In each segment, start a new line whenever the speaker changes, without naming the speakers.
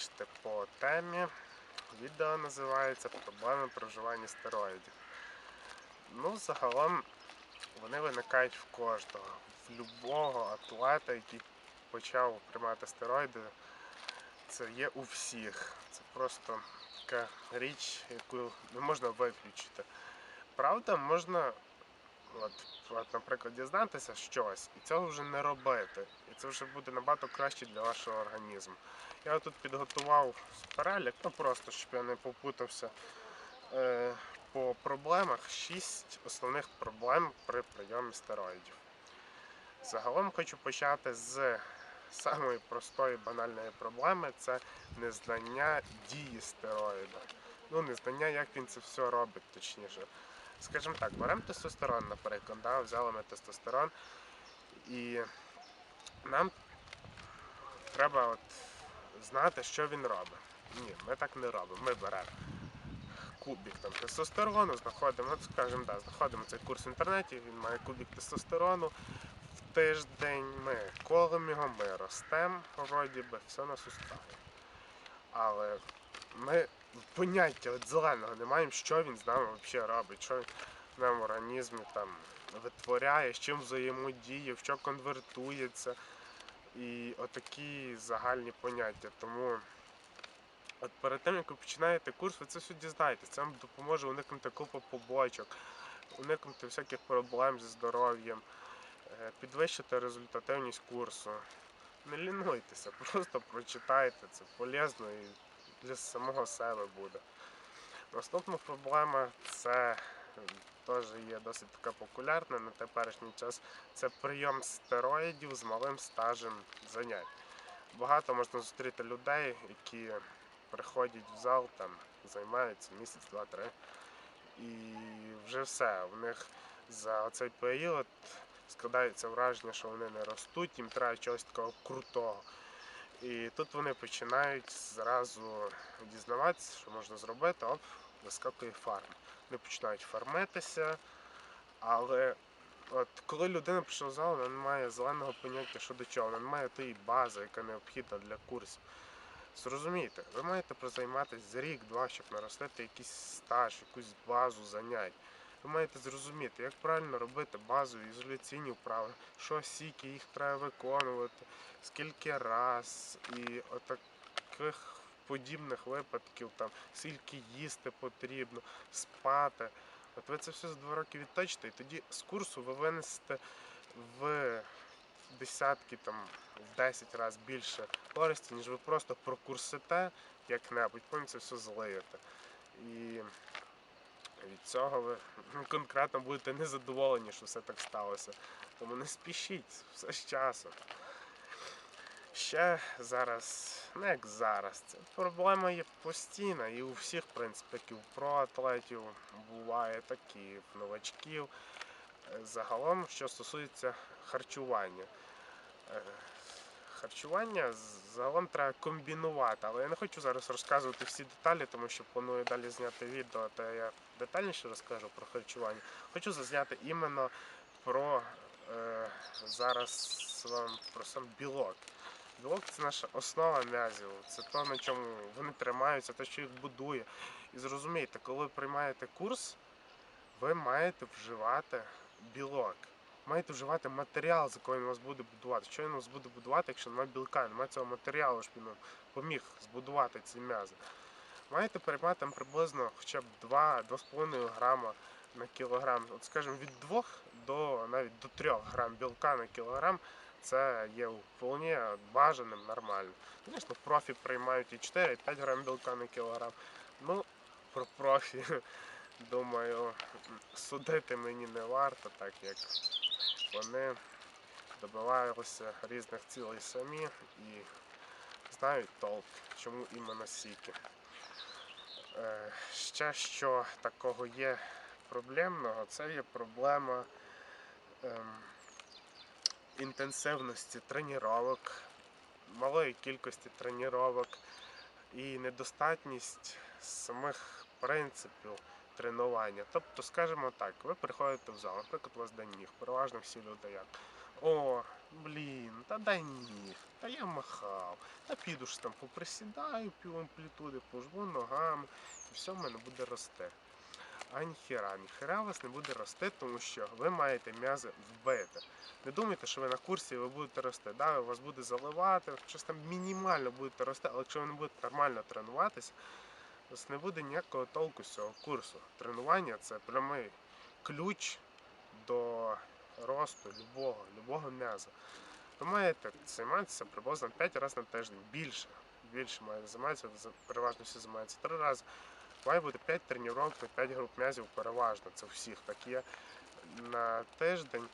бачите по темі, відео називається Проблеми при вживанні стероїдів. Ну, загалом вони виникають в кожного, в любого атлета, який почав приймати стероїди. Це є у всіх. Це просто така річ, яку не можна виключити. Правда, можна, от, от, наприклад, дізнатися щось і цього вже не робити. І це вже буде набагато краще для вашого організму. Я тут підготував перелік, ну просто щоб я не попутався е, по проблемах. Шість основних проблем при прийомі стероїдів. Загалом хочу почати з самої простої банальної проблеми це незнання дії стероїда. Ну, незнання, як він це все робить, точніше. Скажімо так, беремо тестостерон, наприклад, да? взяли ми тестостерон, і нам треба от знати, що він робить. Ні, ми так не робимо. Ми беремо кубик там, тестостерону, знаходимо, от, скажімо, да, знаходимо цей курс в інтернеті, він має кубик тестостерону. В тиждень ми колимо його, ми ростемо, вроді би, все нас устраює. Але ми поняття от зеленого не маємо, що він з нами взагалі робить, що він нам в організмі там витворяє, з чим взаємодіє, в що конвертується. І отакі загальні поняття. Тому от перед тим, як ви починаєте курс, ви це все дізнаєтесь. Це вам допоможе уникнути купу побочок, уникнути всяких проблем зі здоров'ям, е, підвищити результативність курсу. Не лінуйтеся, просто прочитайте, це полезно і для самого себе буде. Наступна проблема це теж є досить така популярна на теперішній час. Це прийом стероїдів з малим стажем занять. Багато можна зустріти людей, які приходять в зал, там займаються місяць, два-три. І вже все. У них за цей період складається враження, що вони не ростуть, їм треба чогось такого крутого. І тут вони починають зразу дізнаватися, що можна зробити, оп, вискакує фарм. Вони починають фармитися, але от коли людина прийшла в зал, вона не має зеленого поняття що до чого, вона не має тієї бази, яка необхідна для курсів. Зрозумійте, ви маєте прозайматися за рік-два, щоб наростити якийсь стаж, якусь базу занять. Ви маєте зрозуміти, як правильно робити базові ізоляційні вправи, що сіки їх треба виконувати, скільки раз, і отаких подібних випадків, там, скільки їсти потрібно, спати. От ви це все за два роки відточите, і тоді з курсу ви винесете в десятки, там, в 10 разів більше користі, ніж ви просто прокурсите як-небудь, потім це все злиєте. І від цього ви ну, конкретно будете незадоволені, що все так сталося. Тому не спішіть, все з часом. Ще зараз, ну як зараз, це проблема є постійна і у всіх, в принципі, і у проатлетів буває, так і в новачків. Е, Загалом, що стосується харчування. Харчування загалом треба комбінувати, але я не хочу зараз розказувати всі деталі, тому що планую далі зняти відео, де я детальніше розкажу про харчування. Хочу зазняти іменно про е, зараз вам про сам білок. Білок це наша основа м'язів, це те, на чому вони тримаються, те, що їх будує. І зрозумійте, коли ви приймаєте курс, ви маєте вживати білок. Маєте вживати матеріал, з якого він вас буде будувати. Що він вас буде будувати, якщо немає білка, немає цього матеріалу, щоб він вам поміг збудувати ці м'язи. Маєте приймати там приблизно хоча б 2-2,5 грама на кілограм. От скажімо, від 2 до навіть до 3 грам білка на кілограм це є вполне бажаним, нормально. Звісно, профі приймають і 4, і 5 грам білка на кілограм. Ну, про профі, думаю, судити мені не варто, так як вони добивалися різних цілей самі і знають толк, чому іменно сіки. Е, Ще що такого є проблемного, це є проблема ем, інтенсивності тренувань, малої кількості тренувань і недостатність самих принципів тренування. Тобто, скажімо так, ви приходите в зал, наприклад, у вас день ніг, переважно всі люди як. О, Блін, та дай ні. Та я махав. Та піду ж там поприсідаю пів амплітуди, пожму ногами, і все в мене буде рости. А ніхера, ніхера у вас не буде рости, тому що ви маєте м'язи вбити. Не думайте, що ви на курсі і ви будете рости. Да, у вас буде заливати, щось там мінімально будете рости, але якщо ви не будете нормально тренуватися, вас не буде ніякого толку з цього курсу. Тренування це прямий ключ до росту любого, любого м'яза. Ви маєте займатися приблизно 5 разів на тиждень, більше. Більше має займатися, переважно всі займаються 3 рази. Має бути 5 тренувань на 5 груп м'язів переважно. Це всіх так є на тиждень.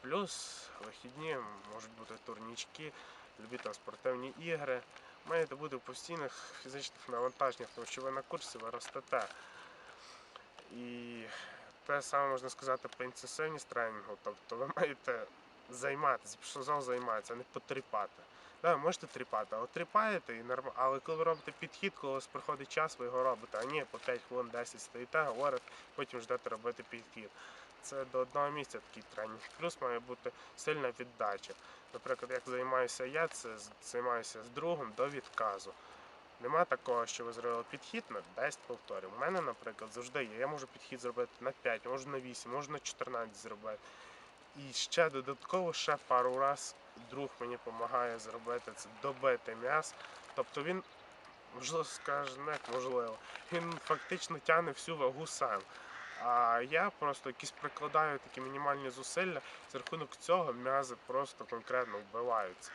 Плюс вихідні можуть бути турнічки, любі там спортивні ігри. Маєте бути в постійних фізичних навантаженнях, тому що ви на курсі ви ростете. І те саме можна сказати про інтенсивність тренінгу. Тобто ви маєте займатися, зал займатися, а не потріпати. Да, ви можете тріпати, але тріпаєте і норм... Але коли ви робите підхід, коли у вас приходить час, ви його робите, а ні, по 5 хвилин 10 стоїте, говорите, потім ждете робити підхід. Це до одного місця такий тренінг. Плюс має бути сильна віддача. Наприклад, як займаюся я, це займаюся з другом до відказу. Нема такого, що ви зробили підхід на 10 повторів. У мене, наприклад, завжди є. Я можу підхід зробити на 5, можу на 8, можу на 14 зробити. І ще додатково ще пару раз друг мені допомагає зробити це, добити м'яс. Тобто він, можливо, скаже, не можливо, він фактично тягне всю вагу сам. А я просто якісь прикладаю такі мінімальні зусилля, з рахунок цього м'язи просто конкретно вбиваються.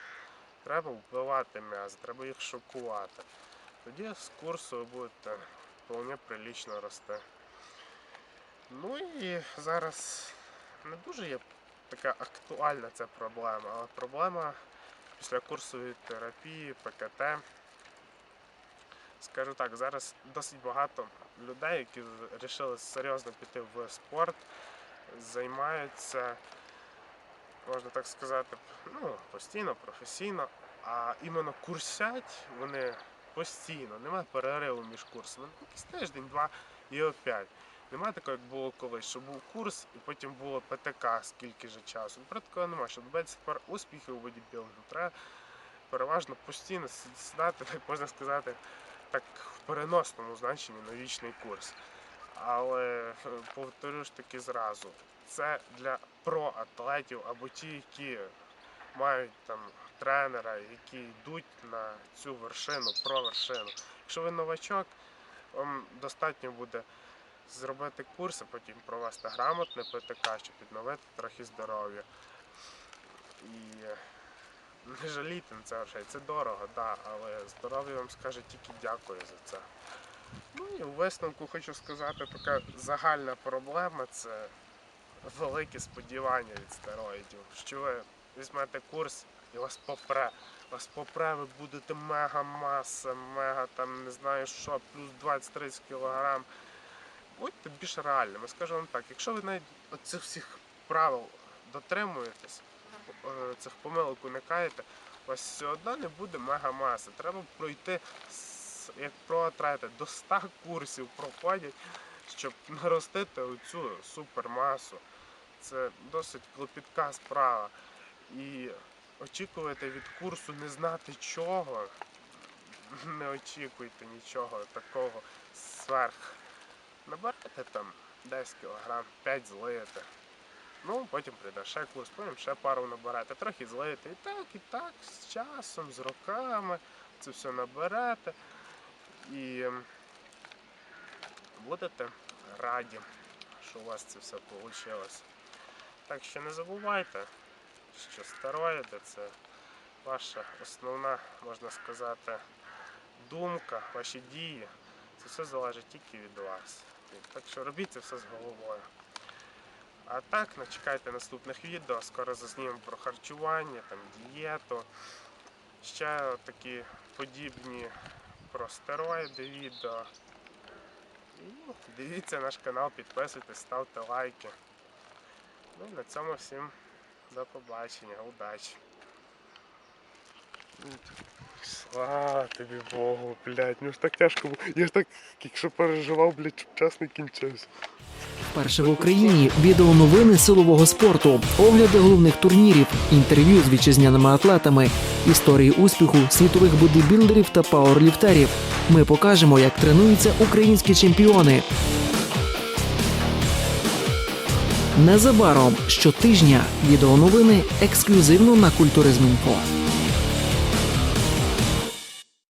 Треба вбивати м'язи, треба їх шокувати. Тоді з курсу ви будете вполне прилічно рости. Ну і зараз не дуже є така актуальна ця проблема, але проблема після курсової терапії, ПКТ. Скажу так, зараз досить багато людей, які вирішили серйозно піти в спорт, займаються, можна так сказати, ну, постійно, професійно, а іменно курсять вони постійно, немає перериву між курсами. Якийсь тиждень-два і опять. Немає такого, як було колись, що був курс і потім було ПТК скільки же часу. Про такого немає, щоб добитися тепер успіхів у бодібілдингу, треба переважно постійно сідати, можна сказати, так в переносному значенні на вічний курс. Але е, повторю ж таки зразу, це для проатлетів або ті, які мають там тренера, які йдуть на цю вершину, про вершину. Якщо ви новачок, вам достатньо буде зробити курс, а потім провести грамотне ПТК, щоб відновити трохи здоров'я. І е, не жалійте на це грошей. Це дорого, да, але здоров'я вам скаже тільки дякую за це. Ну і у висновку хочу сказати, така загальна проблема це великі сподівання від стероїдів. Що ви візьмете курс і вас попре. Вас попре, ви будете мега маса, мега там не знаю що, плюс 20-30 кілограм. Будьте більш реальними. Скажу вам так, якщо ви навіть цих всіх правил дотримуєтесь, цих помилок уникаєте, у вас все одно не буде мега маси. Треба пройти, як проатлети, до 100 курсів проходять, щоб наростити оцю супермасу. Це досить клопітка справа. І очікувати від курсу не знати чого, не очікуйте нічого такого сверх. Наберете там 10 кг, 5 злиєте. Ну, потім прийде ще курс, потім ще пару наберете, трохи злиєте. І так, і так, з часом, з роками це все наберете. І ем, будете раді, що у вас це все вийшло. Так що не забувайте, що стероїди це ваша основна, можна сказати, думка, ваші дії. Це все залежить тільки від вас. Так що робіть це все з головою. А так, ну, чекайте наступних відео, скоро зазнімемо про харчування, там, дієту. Ще такі подібні про стероїди відео. І дивіться наш канал, підписуйтесь, ставте лайки. Ну і на цьому всім до побачення, удачі. Слава тобі Богу, блядь, ну ж так тяжко було. Я ж так, якщо переживав, блядь, щоб час не кінчився.
Вперше в Україні відеоновини силового спорту, огляди головних турнірів, інтерв'ю з вітчизняними атлетами, історії успіху світових бодибілдерів та пауерліфтерів. Ми покажемо, як тренуються українські чемпіони. Незабаром щотижня відеоновини ексклюзивно на Культуризм.Інфо.